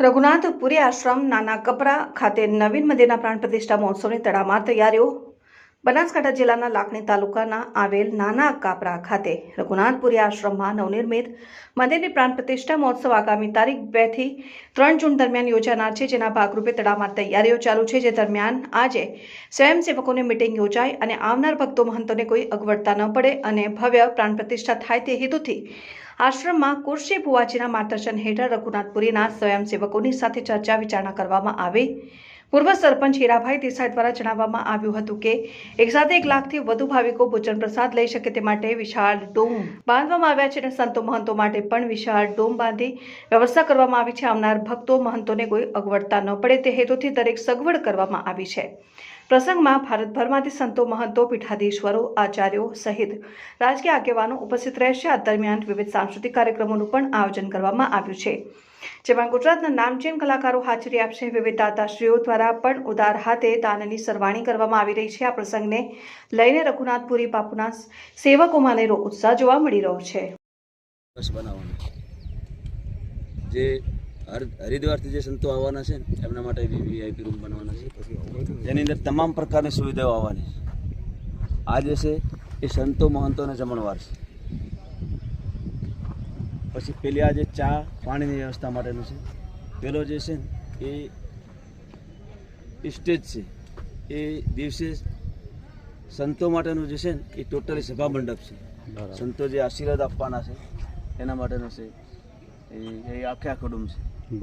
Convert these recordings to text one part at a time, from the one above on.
રઘુનાથપુરી આશ્રમ નાના કપરા ખાતે નવીન મંદિરના પ્રાણ પ્રતિષ્ઠા મહોત્સવની તડામાર તૈયારીઓ બનાસકાંઠા જિલ્લાના લાખણી તાલુકાના આવેલ નાના કાપરા ખાતે રઘુનાથપુરી આશ્રમમાં નવનિર્મિત મંદિરની પ્રાણ પ્રતિષ્ઠા મહોત્સવ આગામી તારીખ બેથી ત્રણ જૂન દરમિયાન યોજાનાર છે, જેના ભાગરૂપે તડામાર તૈયારીઓ ચાલુ છે, જે દરમિયાન આજે સ્વયંસેવકોની મિટિંગ યોજાય અને આવનાર ભક્તો મહંતોને કોઈ અગવડતા ન પડે અને ભવ્ય પ્રાણ પ્રતિષ્ઠા થાય તે હેતુથી આશ્રમમાં કુરશી ભુવાજીના માર્ગદર્શન હેઠળ રઘુનાથપુરીના સ્વયંસેવકોની સાથે ચર્ચા વિચારણા કરવામાં આવી. પૂર્વ સરપંચ હીરાભાઈ દેસાઈ દ્વારા જણાવવામાં આવ્યું હતું કે એક સાથે એક લાખથી વધુ ભાવિકો ભોજન પ્રસાદ લઈ શકે તે માટે વિશાળ ડોમ બાંધવામાં આવ્યા છે અને સંતો મહંતો માટે પણ વિશાળ ડોમ બાંધી વ્યવસ્થા કરવામાં આવી છે. આવનાર ભક્તો મહંતોને કોઈ અગવડતા ન પડે તે હેતુથી દરેક સગવડ કરવામાં આવી છે. પ્રસંગમાં ભારતભરમાંથી સંતો મહંતો, પીઠાધીશ્વરો, આચાર્યો સહિત રાજકીય આગેવાનો ઉપસ્થિત રહેશે. આ દરમિયાન વિવિધ સાંસ્કૃતિક કાર્યક્રમોનું પણ આયોજન કરવામાં આવ્યું છે. જેમાં ગુજરાતના નામચીન કલાકારો હાજરી આપશે. વિવિધ દાતાશ્રીઓ દ્વારા પણ ઉદાર હાથે દાનની સરવાણી કરવામાં આવી રહી છે. આ પ્રસંગને લઈને રઘુનાથપુરી બાપુના સેવકોમાં અનેરો ઉત્સાહ જોવા મળી રહ્યો છે. જે હરિદ્વારથી જે સંતો આવવાના છે એમના માટે વીઆઈપી રૂમ બનવાના છે. જેની અંદર તમામ પ્રકારની સુવિધાઓ આવવાની છે. આ છે એ સંતો મહંતોને જમણવાર છે. પછી પેલી આ જે ચા પાણીની વ્યવસ્થા માટેનું છે પેલો જે છે ને એ સ્ટેજ છે એ દિવસે સંતો માટેનું જે છે ને એ ટોટલી સભા મંડપ છે સંતો જે આશીર્વાદ આપવાના છે એના માટેનો છે એ એ આખે આખો ડૂમ છે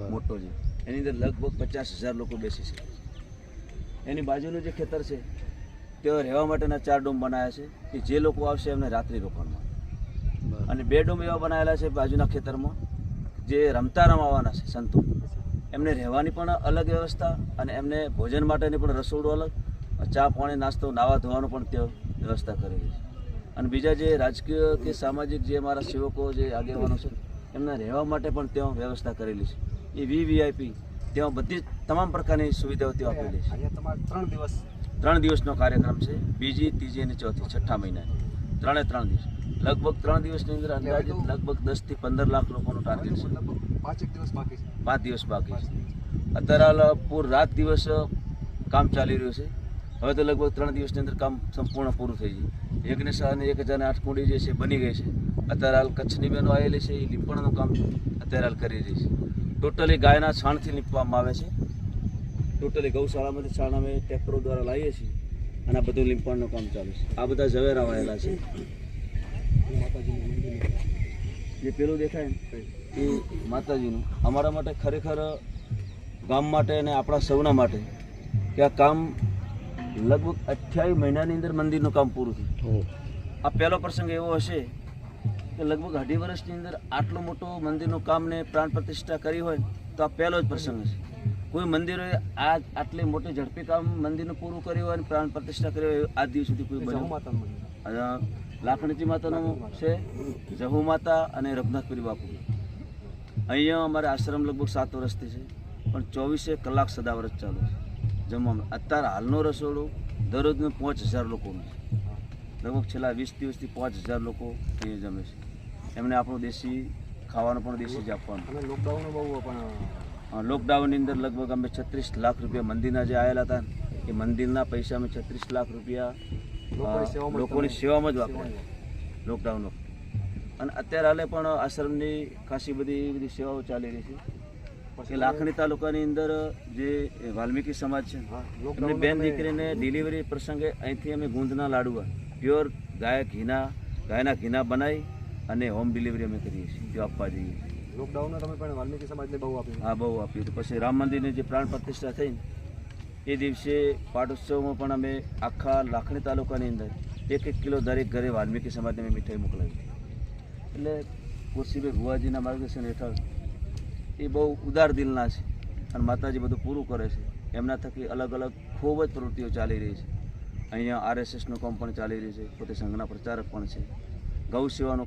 મોટો છે. એની અંદર લગભગ પચાસ હજાર લોકો બેસી છે. એની બાજુનું જે ખેતર છે તેઓ રહેવા માટેના ચાર ડોમ બનાવ્યા છે કે જે લોકો આવશે એમને રાત્રિ રોકાણમાં. અને બે ડોમ એવા બનાવેલા છે બાજુના ખેતરમાં જે રમતા રમાવાના છે સંતો. એમને રહેવાની પણ અલગ વ્યવસ્થા અને એમને ભોજન માટેની પણ રસોડું અલગ ચા પાણી નાસ્તો નાવા ધોવાનું પણ તેઓ વ્યવસ્થા કરેલી છે. અને બીજા જે રાજકીય કે સામાજિક જે મારા સેવકો જે આગેવાનો છે એમના રહેવા માટે પણ ત્યાં વ્યવસ્થા કરેલી છે. એ વીવીઆઈપી તેઓ બધી જ તમામ પ્રકારની સુવિધાઓ તેઓ આપેલી છે. ત્રણ દિવસ. ત્રણ દિવસનો કાર્યક્રમ છે બીજી ત્રીજી અને ચોથી છઠ્ઠા મહિનાની. ત્રણે ત્રણ દિવસ. લગભગ ત્રણ દિવસની અંદર અંદાજિત લગભગ દસથી પંદર લાખ લોકોનું ટાર્ગેટ છે. પાંચેક દિવસ બાકી છે. પાંચ દિવસ બાકી છે. અત્યારે હાલ પૂર રાત દિવસ કામ ચાલી રહ્યું છે. હવે તો લગભગ ત્રણ દિવસની અંદર કામ સંપૂર્ણ પૂરું થઈ ગયું. એકને સાને એક હજાર આઠ કુંડી જે છે બની ગઈ છે. અત્યારે હાલ કચ્છની બહેનો આવેલી છે એ લીંપણનું કામ અત્યારે હાલ કરી રહી છે. ટોટલી ગાયના છાણથી લીંપવામાં આવે છે. ટોટલી ગૌશાળામાંથી છાણ અમે ટ્રેક્ટરો દ્વારા લાવીએ છીએ. અને આ બધું લીંપણનું કામ ચાલુ છે. આ બધા ઝવેરા વાયેલા છે. માતાજીનું જે પેલું દેખાય ને એ માતાજીનું. અમારા માટે ખરેખર ગામ માટે અને આપણા સૌના માટે કે આ કામ લગભગ અઠ્યાવીસ મહિનાની અંદર મંદિરનું કામ પૂરું થયું. આ પહેલો પ્રસંગ એવો હશે કે લગભગ અઢી વર્ષની અંદર આટલું મોટું મંદિરનું કામને પ્રાણ પ્રતિષ્ઠા કરી હોય તો આ પહેલો જ પ્રસંગ હશે. કોઈ મંદિરોએ આ આટલી મોટી ઝડપી કામ મંદિરનું પૂરું કર્યું હોય અને પ્રાણ પ્રતિષ્ઠા કરી હોય આજ દિવસ સુધી કોઈ બન્યું? મંદિર. આ લાખણીજી માતાનું છે જહુ માતા અને રઘુનાથપુરી બાપુ અહીંયા અમારે આશ્રમ લગભગ સાત વર્ષથી છે પણ ચોવીસે કલાક સદાવ્રત ચાલુ છે. જમવાનું અત્યારે હાલનો રસોડો દરરોજનું પાંચ હજાર લોકોનું છે. લગભગ છેલ્લા વીસ દિવસથી પાંચ હજાર લોકો અહીંયા જમે છે. એમને આપણું દેશી ખાવાનું પણ દેશી જ આપવાનું. લોકડાઉન બહુ પણ લોકડાઉનની અંદર લગભગ અમે છત્રીસ લાખ રૂપિયા મંદિરના જે આવેલા હતા એ મંદિરના પૈસા અમે છત્રીસ લાખ રૂપિયા લોકોની સેવામાં જ વાપર્યા લોકડાઉન વખતે અને અત્યારે હાલે પણ આશ્રમની ખાસી બધી બધી સેવાઓ ચાલી રહી છે. કે લાખણી તાલુકાની અંદર જે વાલ્મીકી સમાજ છે એમની બેન દીકરીને ડિલિવરી પ્રસંગે અહીંથી અમે ગુંદના લાડુઆ પ્યોર ગાય ઘીના ગાયના ઘીના બનાવી અને હોમ ડિલિવરી અમે કરીએ છીએ તે આપવા જઈએ. છીએ લોકડાઉનમાં તમે પણ વાલ્મીકી સમાજને બહુ આપ્યું. હા, બહુ આપ્યું હતું. પછી રામ મંદિરની જે પ્રાણ પ્રતિષ્ઠા થઈ એ દિવસે પાટોત્સવમાં પણ અમે આખા લાખણી તાલુકાની અંદર એક એક કિલો દરેક ઘરે વાલ્મીકી સમાજને અમે મીઠાઈ મોકલાવી. એટલે કુરશીભાઈ ભુવાજીના માર્ગદર્શન હેઠળ એ બહુ ઉદાર દિલના છે અને માતાજી બધું પૂરું કરે છે. એમના થકી અલગ અલગ ખૂબ જ પ્રવૃત્તિઓ ચાલી રહી છે. અહીંયા આરએસએસનું કામ પણ ચાલી રહ્યું છે. પોતે સંઘના પ્રચારક પણ છે. ગૌ સેવાનું